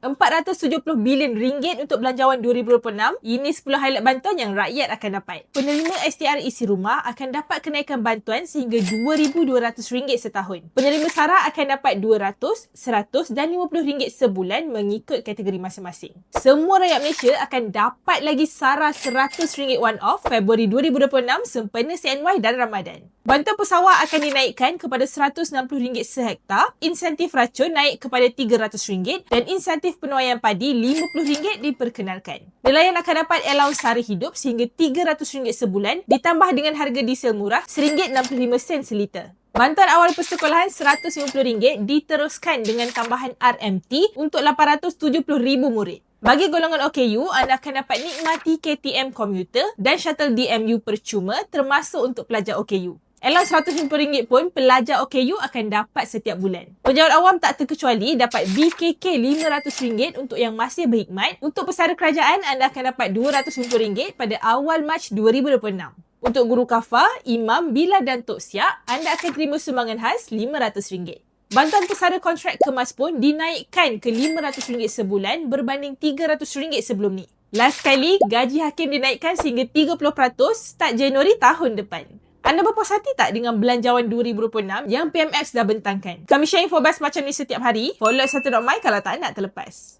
470 bilion ringgit untuk belanjawan 2026. Ini 10 highlight bantuan yang rakyat akan dapat. Penerima STR isi rumah akan dapat kenaikan bantuan sehingga RM2,200 setahun. Penerima SARA akan dapat RM200, RM100 dan RM50 sebulan mengikut kategori masing-masing. Semua rakyat Malaysia akan dapat lagi SARA RM100 one-off Februari 2026 sempena CNY dan Ramadan. Bantuan pesawat akan dinaikkan kepada RM160 sehektar, insentif racun naik kepada RM300 dan insentif penuaian padi RM50 diperkenalkan. Nelayan akan dapat allowance sara hidup sehingga RM300 sebulan ditambah dengan harga diesel murah RM1.65 seliter. Bantuan awal persekolahan RM150 diteruskan dengan tambahan RMT untuk 870,000 murid. Bagi golongan OKU, anda akan dapat nikmati KTM komuter dan shuttle DMU percuma termasuk untuk pelajar OKU. Allowance RM150 pun pelajar OKU akan dapat setiap bulan. Pejabat awam tak terkecuali dapat BKK RM500 untuk yang masih berkhidmat. Untuk pesara kerajaan, anda akan dapat RM250 pada awal Mac 2026. Untuk guru kafa, imam, bila dan tok siap, anda akan terima sumbangan khas RM500. Bantuan pesara kontrak kemas pun dinaikkan ke RM500 sebulan berbanding RM300 sebelum ni. Last kali, gaji hakim dinaikkan sehingga 30% start Januari tahun depan. Anda berpuas hati tak dengan belanjawan 2026 yang PMX dah bentangkan? Kami share info best macam ni setiap hari. Follow satu.my kalau tak nak terlepas.